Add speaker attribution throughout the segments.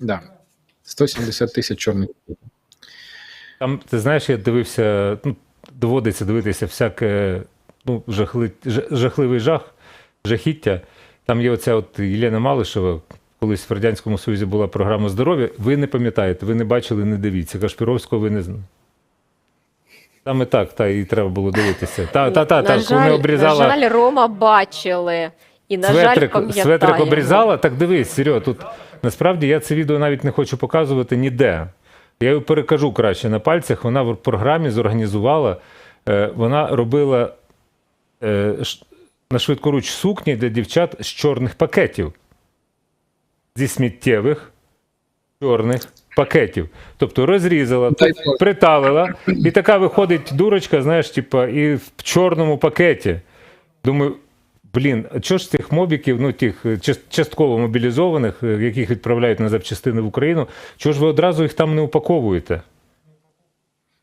Speaker 1: Да. 170 тисяч чорних.
Speaker 2: Там, ти знаєш, я дивився, ну, доводиться дивитися всяке ну, жахли, ж- жахливий жах, жахіття. Там є оця от Єлена Малишева, колись в Радянському Союзі була програма здоров'я. Ви не пам'ятаєте, ви не бачили, не дивіться. Кашпіровського ви не знаєте. Саме так, та, і треба було дивитися. Та, та, та,
Speaker 3: на,
Speaker 2: та,
Speaker 3: жаль,
Speaker 2: вони обрізала.
Speaker 3: на жаль, Рома бачили. І, на жаль,
Speaker 2: Светрик,
Speaker 3: пам'ятаємо.
Speaker 2: светрик обрізала, так дивись, Серьо, тут насправді я це відео навіть не хочу показувати ніде. Я його перекажу краще на пальцях. Вона в програмі зорганізувала, е, вона робила е, на швидкоруч сукні для дівчат з чорних пакетів. Зі сміттєвих чорних пакетів. Тобто розрізала, приталила, і така виходить дурочка, знаєш, типа, і в чорному пакеті. Думаю, блін, а чого ж цих мобіків, ну тих е, частково мобілізованих, е, яких відправляють на запчастини в Україну, чого ж ви одразу їх там не упаковуєте?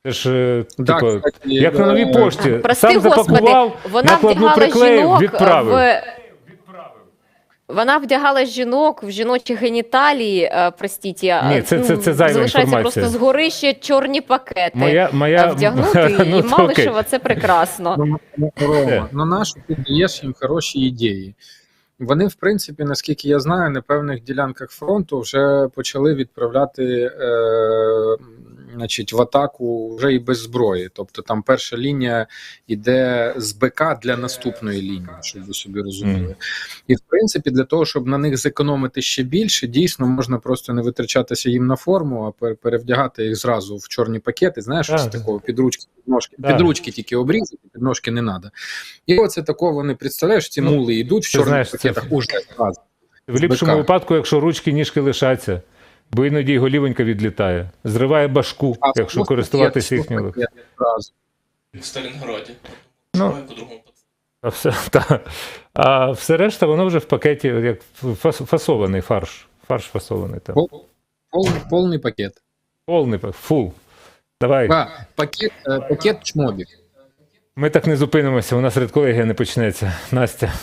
Speaker 2: Це ж,
Speaker 1: так,
Speaker 2: типу, як на новій
Speaker 1: е,
Speaker 2: пошті.
Speaker 3: Прости,
Speaker 2: Сам
Speaker 3: господи,
Speaker 2: запакував,
Speaker 3: вона
Speaker 2: накладну приклеїв,
Speaker 3: жінок
Speaker 2: відправив.
Speaker 3: в... Вона вдягала жінок в жіночі геніталії, е, простіть, я,
Speaker 2: Ні, це- це- це зайва
Speaker 3: залишається
Speaker 2: інформація.
Speaker 3: просто згори ще чорні пакети.
Speaker 2: Моя, моя...
Speaker 3: А Вдягнути
Speaker 2: ну,
Speaker 3: і
Speaker 2: то
Speaker 3: Малишева це прекрасно.
Speaker 1: Ну, ну,
Speaker 2: Е.
Speaker 1: Рома, ну нащо ти даєш їм хороші ідеї? Вони, в принципі, наскільки я знаю, на певних ділянках фронту вже почали відправляти е, значить, в атаку вже і без зброї. Тобто там перша лінія йде з БК для наступної лінії, щоб ви собі розуміли.
Speaker 2: Мгм.
Speaker 1: І в принципі, для того, щоб на них зекономити ще більше, дійсно можна просто не витрачатися їм на форму, а перевдягати їх зразу в чорні пакети. Знаєш,
Speaker 2: Так,
Speaker 1: з
Speaker 2: так.
Speaker 1: такого підручки, підножки,
Speaker 2: Так.
Speaker 1: підручки тільки обрізати, підножки не треба. І оце такого вони представляєш, ці
Speaker 2: Ну,
Speaker 1: мули йдуть в чорних
Speaker 2: знаєш, це-
Speaker 1: пакетах уже зразу.
Speaker 2: В ліпшому
Speaker 1: БК.
Speaker 2: випадку, якщо ручки, ніжки лишаться, бо іноді й голівонька відлітає, зриває башку,
Speaker 1: А
Speaker 2: якщо
Speaker 1: просто
Speaker 2: користуватися
Speaker 1: пакет,
Speaker 2: їхньою.
Speaker 1: пакет
Speaker 4: в Сталінграді.
Speaker 2: Ну.
Speaker 4: Ну.
Speaker 2: А все, та. а все решта, воно вже в пакеті, як фас- фасований фарш. Фарш фасований там.
Speaker 1: Пол- Повний, пакет.
Speaker 2: Повний, пак- фул. Давай.
Speaker 1: А, пакет, е, пакет чмобік.
Speaker 2: Ми так не зупинимося, у нас редколегія не почнеться. Настя.